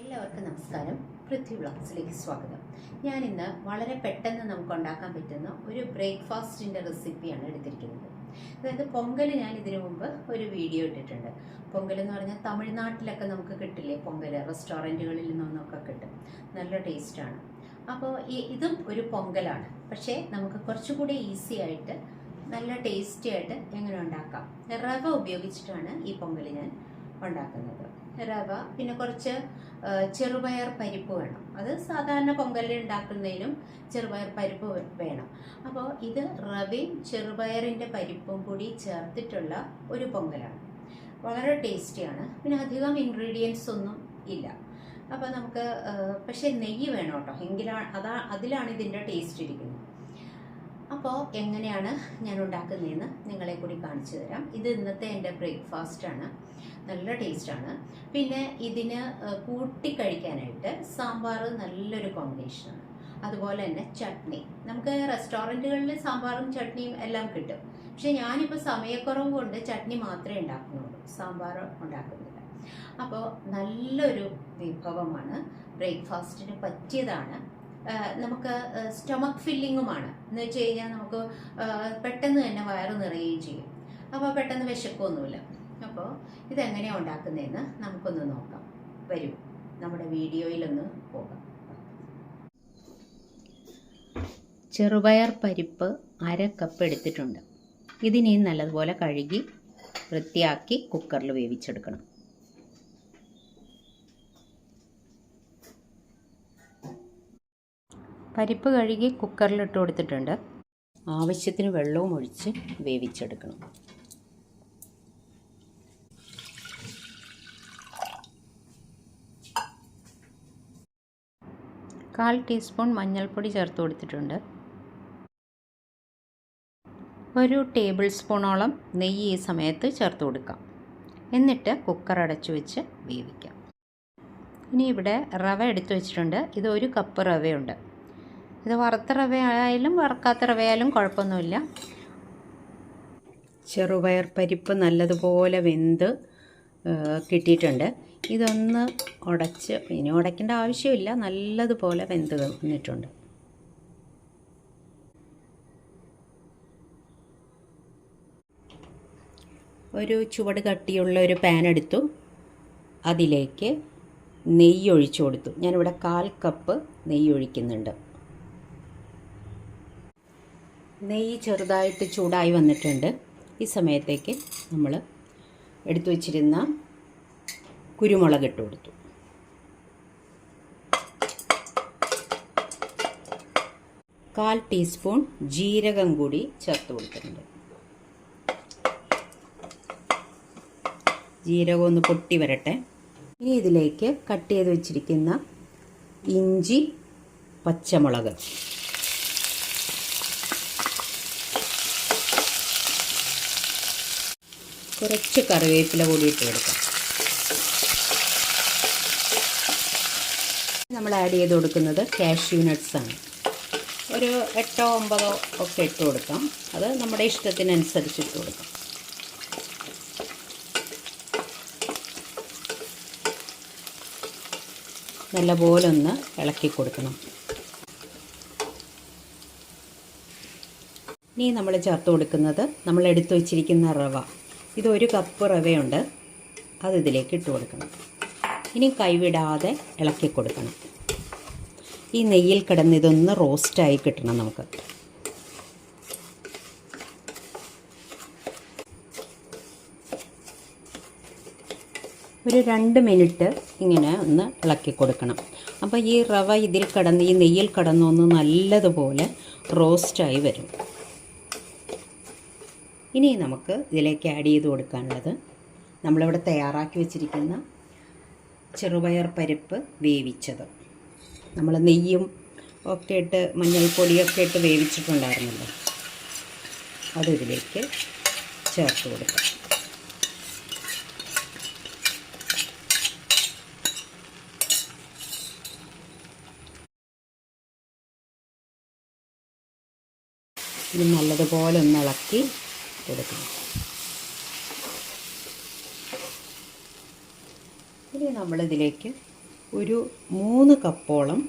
എല്ലാവർക്കും നമസ്കാരം. പൃഥ്വി വ്ളോഗ്സിലേക്ക് സ്വാഗതം. ഞാൻ ഇന്ന് വളരെ പെട്ടെന്ന് നമുക്ക് ഉണ്ടാക്കാൻ പറ്റുന്ന ഒരു ബ്രേക്ക്ഫാസ്റ്റിന്റെ റെസിപ്പിയാണ് എടുത്തിരിക്കുന്നത്. അതായത് പൊങ്കൽ ഞാൻ ഇതിനു മുമ്പ് ഒരു വീഡിയോ ഇട്ടിട്ടുണ്ട്. പൊങ്കൽ എന്ന് പറഞ്ഞാൽ തമിഴ്നാട്ടിലൊക്കെ നമുക്ക് കിട്ടില്ലേ പൊങ്കൽ റെസ്റ്റോറന്റുകളിൽ നിന്നൊക്കെ കിട്ടും. നല്ല ടേസ്റ്റാണ്. അപ്പോൾ ഇതും ഒരു പൊങ്കലാണ്. പക്ഷേ നമുക്ക് കുറച്ചുകൂടി ഈസി ആയിട്ട് നല്ല ടേസ്റ്റി ആയിട്ട് എങ്ങനെ ഉണ്ടാക്കാം? റവ ഉപയോഗിച്ചിട്ടാണ് ഈ പൊങ്കൽ ഞാൻ ഉണ്ടാക്കുന്നത്. റവ പിന്നെ കുറച്ച് ചെറുപയർ പരിപ്പ് വേണം. അത് സാധാരണ പൊങ്കലിൽ ഉണ്ടാക്കുന്നതിനും ചെറുപയർ പരിപ്പ് വേണം. അപ്പോൾ ഇത് റവയും ചെറുപയറിന്റെ പരിപ്പും കൂടി ചേർത്തിട്ടുള്ള ഒരു പൊങ്കലാണ്. വളരെ ടേസ്റ്റിയാണ് പിന്നെ അധികം ഇൻഗ്രീഡിയൻസ് ഒന്നും ഇല്ല. അപ്പോൾ നമുക്ക് പക്ഷേ നെയ്യ് വേണം കേട്ടോ. എങ്കിലാണ് അതാ അതിലാണ് ഇതിന്റെ ടേസ്റ്റ് ഇരിക്കുന്നത്. അപ്പോൾ എങ്ങനെയാണ് ഞാൻ ഉണ്ടാക്കുന്നതെന്ന് നിങ്ങളെ കൂടി കാണിച്ചു തരാം. ഇത് ഇന്നത്തെ എന്റെ ബ്രേക്ക്ഫാസ്റ്റാണ് നല്ല ടേസ്റ്റാണ് പിന്നെ ഇതിന് കൂട്ടിക്കഴിക്കാനായിട്ട് കൂട്ടി കഴിക്കാനായിട്ട് സാമ്പാർ നല്ലൊരു കോമ്പിനേഷനാണ് അതുപോലെ തന്നെ ചട്നി. നമുക്ക് റെസ്റ്റോറന്റുകളിൽ സാമ്പാറും ചട്നിയും എല്ലാം കിട്ടും. പക്ഷെ ഞാനിപ്പോൾ സമയക്കുറവ് കൊണ്ട് ചട്നി മാത്രമേ ഉണ്ടാക്കുന്നുള്ളൂ. സാമ്പാർ ഉണ്ടാക്കുന്നില്ല. അപ്പോൾ നല്ലൊരു വിഭവമാണ്. ബ്രേക്ക്ഫാസ്റ്റിന് പറ്റിയതാണ്. നമുക്ക് സ്റ്റൊമക്ക് ഫില്ലിങ്ങുമാണ് എന്ന് വെച്ച് കഴിഞ്ഞാൽ നമുക്ക് പെട്ടെന്ന് തന്നെ വയറ് നിറയുകയും ചെയ്യും. അപ്പോൾ പെട്ടെന്ന് വിശക്കൊന്നുമില്ല. അപ്പോൾ ഇതെങ്ങനെയാണ് ഉണ്ടാക്കുന്നതെന്ന് നമുക്കൊന്ന് നോക്കാം. വരൂ നമ്മുടെ വീഡിയോയിലൊന്ന് പോകാം. ചെറുപയർ പരിപ്പ് അര കപ്പ് എടുത്തിട്ടുണ്ട്. ഇതിനെയും നല്ലതുപോലെ കഴുകി വൃത്തിയാക്കി കുക്കറിൽ വേവിച്ചെടുക്കണം. പരിപ്പ് കഴുകി കുക്കറിലിട്ട് കൊടുത്തിട്ടുണ്ട്. ആവശ്യത്തിന് വെള്ളവും ഒഴിച്ച് വേവിച്ചെടുക്കണം. കാൽ ടീസ്പൂൺ മഞ്ഞൾപ്പൊടി ചേർത്ത് കൊടുത്തിട്ടുണ്ട്. ഒരു ടേബിൾ സ്പൂണോളം നെയ്യ് ഈ സമയത്ത് ചേർത്ത് കൊടുക്കാം. എന്നിട്ട് കുക്കർ അടച്ചു വെച്ച് വേവിക്കാം. ഇനി ഇവിടെ റവ എടുത്തു വെച്ചിട്ടുണ്ട്. ഇത് ഒരു കപ്പ് റവയുണ്ട്. ഇത് വറുത്ത റവ ആയാലും വറുക്കാത്ത റവ ആയാലും കുഴപ്പമൊന്നുമില്ല. ചെറുപയർ പരിപ്പ് നല്ലതുപോലെ വെന്ത് കിട്ടിയിട്ടുണ്ട്. ഇതൊന്ന് ഉടച്ച് ഇനി ഉടയ്ക്കേണ്ട ആവശ്യമില്ല. നല്ലതുപോലെ വെന്ത് വന്നിട്ടുണ്ട്. ഒരു ചുവട് കട്ടിയുള്ള ഒരു പാൻ എടുത്തു. അതിലേക്ക് നെയ്യ് ഒഴിച്ചു കൊടുത്തു. ഞാനിവിടെ കാൽ കപ്പ് നെയ്യ് ഒഴിക്കുന്നുണ്ട്. നെയ്യ് ചെറുതായിട്ട് ചൂടായി വന്നിട്ടുണ്ട്. ഈ സമയത്തേക്ക് നമ്മൾ എടുത്തു വച്ചിരുന്ന കുരുമുളക് ഇട്ട് കൊടുത്തു. കാൽ ടീസ്പൂൺ ജീരകം കൂടി ചേർത്ത് കൊടുത്തിട്ടുണ്ട്. ജീരകം ഒന്ന് പൊട്ടി വരട്ടെ. ഇനി ഇതിലേക്ക് കട്ട് ചെയ്ത് വെച്ചിരിക്കുന്ന ഇഞ്ചി പച്ചമുളക്. കുറച്ച് കറിവേപ്പില കൂടി ഇട്ട് കൊടുക്കാം. നമ്മൾ ആഡ് ചെയ്ത് കൊടുക്കുന്നത് കാഷ്യൂ നട്ട്സ് ആണ്. ഒരു എട്ടോ ഒമ്പതോ ഒക്കെ ഇട്ട് കൊടുക്കാം. അത് നമ്മുടെ ഇഷ്ടത്തിനനുസരിച്ച് ഇട്ട് കൊടുക്കാം. നല്ലപോലെ ഒന്ന് ഇളക്കി കൊടുക്കണം. ഇനി നമ്മൾ ചേർത്ത് കൊടുക്കുന്നത് നമ്മൾ എടുത്തു വച്ചിരിക്കുന്ന റവ. ഇത് ഒരു കപ്പ് റവയുണ്ട്. അത് ഇതിലേക്ക് ഇട്ട് കൊടുക്കണം. ഇനി കൈവിടാതെ ഇളക്കി കൊടുക്കണം. ഈ നെയ്യിൽ കിടന്ന് ഇതൊന്ന് റോസ്റ്റായി കിട്ടണം നമുക്ക്. ഒരു രണ്ട് മിനിറ്റ് ഇങ്ങനെ ഒന്ന് ഇളക്കി കൊടുക്കണം. അപ്പോൾ ഈ റവ ഇതിൽ കിടന്ന് ഈ നെയ്യിൽ കിടന്നൊന്ന് നല്ലതുപോലെ റോസ്റ്റായി വരും. ഇനി നമുക്ക് ഇതിലേക്ക് ആഡ് ചെയ്ത് കൊടുക്കാനുള്ളത് നമ്മളിവിടെ തയ്യാറാക്കി വെച്ചിരിക്കുന്ന ചെറുപയർ പരിപ്പ് വേവിച്ചത്. നമ്മൾ നെയ്യും ഒക്കെ ഇട്ട് മഞ്ഞൾപ്പൊടിയൊക്കെ ഇട്ട് വേവിച്ചിട്ടുണ്ടായിരുന്നല്ലോ. അത് ഇതിലേക്ക് ചേർത്ത് കൊടുക്കാം. നല്ലതുപോലെ ഒന്ന് ഇളക്കി കൊടുക്കണം ഇനി നമ്മളിതിലേക്ക് ഒരു മൂന്ന് കപ്പോളം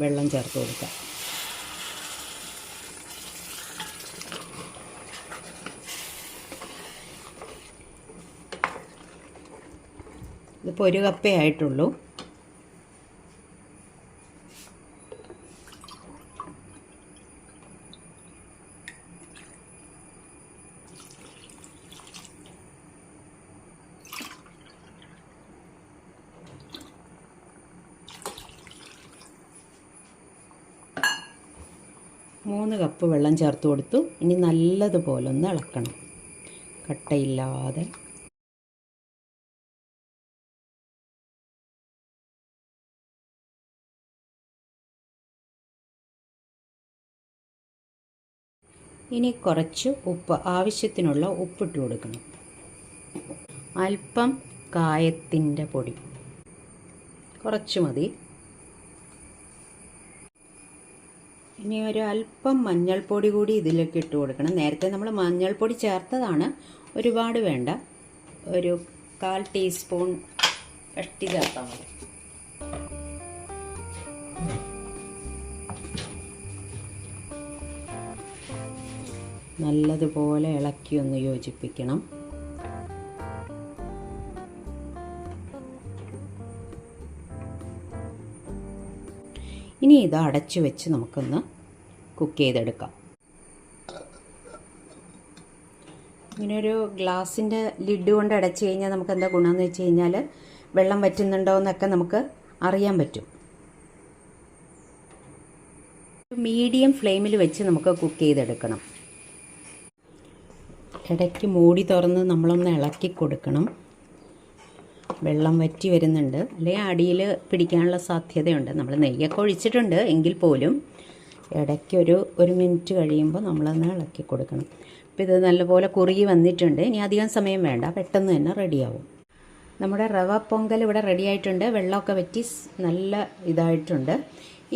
വെള്ളം ചേർത്ത് കൊടുക്കാം. ഇതിപ്പോൾ ഒരു കപ്പേ ആയിട്ടുള്ളൂ. മൂന്ന് കപ്പ് വെള്ളം ചേർത്ത് കൊടുത്തു. ഇനി നല്ലതുപോലെ ഒന്ന് ഇളക്കണം. കട്ടയില്ലാതെ. ഇനി കുറച്ച് ഉപ്പ് ആവശ്യത്തിനുള്ള ഉപ്പിട്ട് കൊടുക്കണം. അല്പം കായത്തിന്റെ പൊടി. കുറച്ച് മതി. ഇനി ഒരു അല്പം മഞ്ഞൾപ്പൊടി കൂടി ഇതിലേക്ക് ഇട്ട് കൊടുക്കണം. നേരത്തെ നമ്മൾ മഞ്ഞൾപ്പൊടി ചേർത്തതാണ്. ഒരുപാട് വേണ്ട. ഒരു കാൽ ടീസ്പൂൺ കഷ്ടി ചേർത്താൽ മതി. നല്ലതുപോലെ ഇളക്കി ഒന്ന് യോജിപ്പിക്കണം. ഇനി ഇത് അടച്ചു വെച്ച് നമുക്കൊന്ന് കുക്ക് ചെയ്തെടുക്കാം. ഇങ്ങനെ ഒരു ഗ്ലാസിന്റെ ലിഡ് കൊണ്ട് അടച്ചു കഴിഞ്ഞാൽ നമുക്ക് എന്താ ഗുണമെന്ന് വെച്ച് കഴിഞ്ഞാൽ വെള്ളം വറ്റുന്നുണ്ടോ എന്നൊക്കെ നമുക്ക് അറിയാൻ പറ്റും. മീഡിയം ഫ്ലെയിമിൽ വെച്ച് നമുക്ക് കുക്ക് ചെയ്തെടുക്കണം. ഇടയ്ക്ക് മൂടി തുറന്ന് നമ്മളൊന്ന് ഇളക്കി കൊടുക്കണം. വെള്ളം വറ്റി വരുന്നുണ്ട്. അല്ലെങ്കിൽ അടിയിൽ പിടിക്കാനുള്ള സാധ്യതയുണ്ട്. നമ്മൾ നെയ്യൊക്കെ ഒഴിച്ചിട്ടുണ്ട് എങ്കിൽ പോലും ഇടയ്ക്ക് ഒരു ഒരു മിനിറ്റ് കഴിയുമ്പോൾ നമ്മളൊന്ന് ഇളക്കി കൊടുക്കണം. അപ്പോൾ ഇത് നല്ലപോലെ കുറുകി വന്നിട്ടുണ്ട്. ഇനി അധികം സമയം വേണ്ട. പെട്ടെന്ന് തന്നെ റെഡിയാവും. നമ്മുടെ റവ പൊങ്കൽ ഇവിടെ റെഡി ആയിട്ടുണ്ട്. വെള്ളമൊക്കെ വറ്റി നല്ല ഇതായിട്ടുണ്ട്.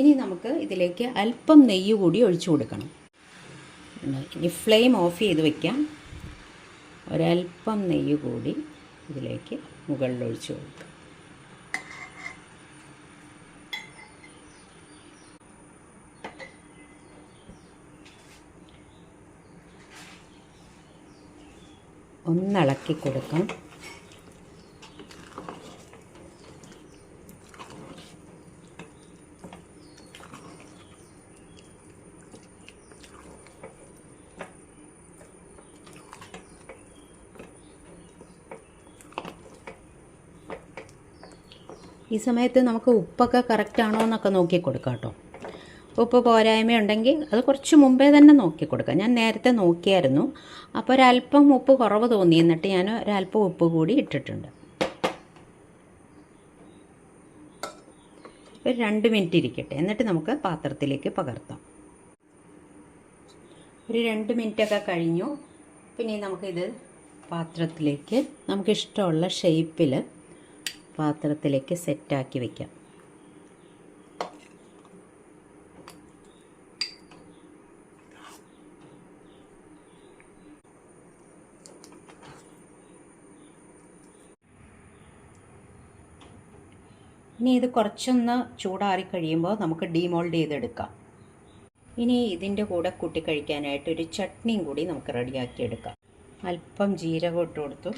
ഇനി നമുക്ക് ഇതിലേക്ക് അല്പം നെയ്യ് കൂടി ഒഴിച്ചു കൊടുക്കണം. ഇനി ഫ്ലെയിം ഓഫ് ചെയ്ത് വയ്ക്കാം ഒരല്പം നെയ്യ് കൂടി ഇതിലേക്ക് മുകളിൽ ഒഴിച്ചു കൊടുക്കുക ഒന്നിളക്കി കൊടുക്കാം. ഈ സമയത്ത് നമുക്ക് ഉപ്പൊക്കെ കറക്റ്റ് ആണോ എന്നൊക്കെ നോക്കി കൊടുക്കാം കേട്ടോ. ഉപ്പ് പോരായ്മ ഉണ്ടെങ്കിൽ അത് കുറച്ച് മുമ്പേ തന്നെ നോക്കി കൊടുക്കാം. ഞാൻ നേരത്തെ നോക്കിയായിരുന്നു. അപ്പോൾ ഒരല്പം ഉപ്പ് കുറവ് തോന്നി. എന്നിട്ട് ഞാൻ ഒരല്പം ഉപ്പ് കൂടി ഇട്ടിട്ടുണ്ട്. ഒരു രണ്ട് മിനിറ്റ് ഇരിക്കട്ടെ. എന്നിട്ട് നമുക്ക് പാത്രത്തിലേക്ക് പകർത്താം. ഒരു രണ്ട് മിനിറ്റൊക്കെ കഴിഞ്ഞു. പിന്നെ നമുക്കിത് പാത്രത്തിലേക്ക് നമുക്കിഷ്ടമുള്ള ഷേപ്പിൽ പാത്രത്തിലേക്ക് സെറ്റാക്കി വയ്ക്കാം ഇനി ഇത് കുറച്ചൊന്ന് ചൂടാറി കഴിയുമ്പോൾ നമുക്ക് ഡീമോൾഡ് ചെയ്തെടുക്കാം. ഇനി ഇതിന്റെ കൂടെ കൂട്ടി കഴിക്കാനായിട്ട് ഒരു ചട്നിയും കൂടി നമുക്ക് റെഡിയാക്കി എടുക്കാം അല്പം ജീരകം ഇട്ട് കൊടുത്തു.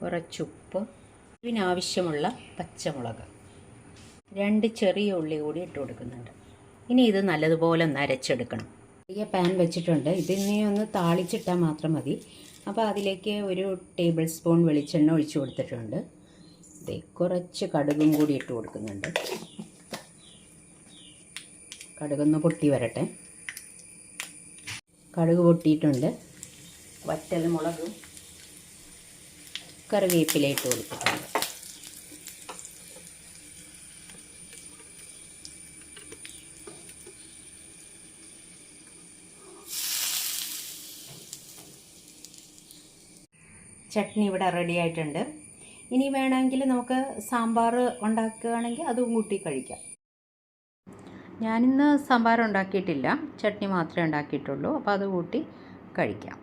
കുറച്ചുപ്പ് ഇതിനാവശ്യമുള്ള പച്ചമുളക്. രണ്ട് ചെറിയ ഉള്ളി കൂടി ഇട്ട് കൊടുക്കുന്നുണ്ട്. ഇനി ഇത് നല്ലതുപോലെ ഒന്ന് അരച്ചെടുക്കണം. ചെറിയ പാൻ വെച്ചിട്ടുണ്ട്. ഇതിനെ ഒന്ന് താളിച്ചിട്ടാൽ മാത്രം മതി. അപ്പോൾ അതിലേക്ക് ഒരു ടേബിൾ സ്പൂൺ വെളിച്ചെണ്ണ ഒഴിച്ചു കൊടുത്തിട്ടുണ്ട്. കുറച്ച് കടുകും കൂടി ഇട്ട് കൊടുക്കുന്നുണ്ട്. കടുകൊന്ന് പൊട്ടി വരട്ടെ. കടുക് പൊട്ടിയിട്ടുണ്ട്. വറ്റൽ മുളകും കറിവേപ്പില ഇട്ട് കൊടുത്തിട്ടുണ്ട്. ചട്നി ഇവിടെ റെഡി ആയിട്ടുണ്ട്. ഇനി വേണമെങ്കിൽ നമുക്ക് സാമ്പാർ ഉണ്ടാക്കുകയാണെങ്കിൽ അതും കൂട്ടി കഴിക്കാം. ഞാനിന്ന് സാമ്പാർ ഉണ്ടാക്കിയിട്ടില്ല. ചട്നി മാത്രമേ ഉണ്ടാക്കിയിട്ടുള്ളൂ. അപ്പോൾ അത് കൂട്ടി കഴിക്കാം.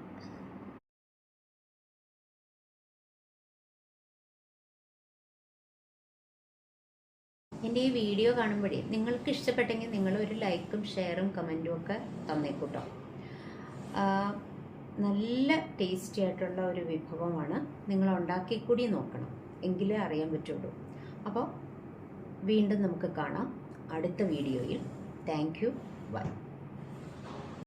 എന്റെ ഈ വീഡിയോ കാണുമ്പോഴേ നിങ്ങൾക്ക് ഇഷ്ടപ്പെട്ടെങ്കിൽ നിങ്ങൾ ഒരു ലൈക്കും ഷെയറും കമന്റും ഒക്കെ തന്നേക്കൂട്ടോ. നല്ല ടേസ്റ്റി ആയിട്ടുള്ള ഒരു വിഭവമാണ് നിങ്ങൾ ഉണ്ടാക്കി കൂടി നോക്കണം. എങ്കിലേ അറിയാൻ പറ്റുള്ളൂ. അപ്പോൾ വീണ്ടും നമുക്ക് കാണാം. അടുത്ത വീഡിയോയിൽ. Thank you. ബൈ.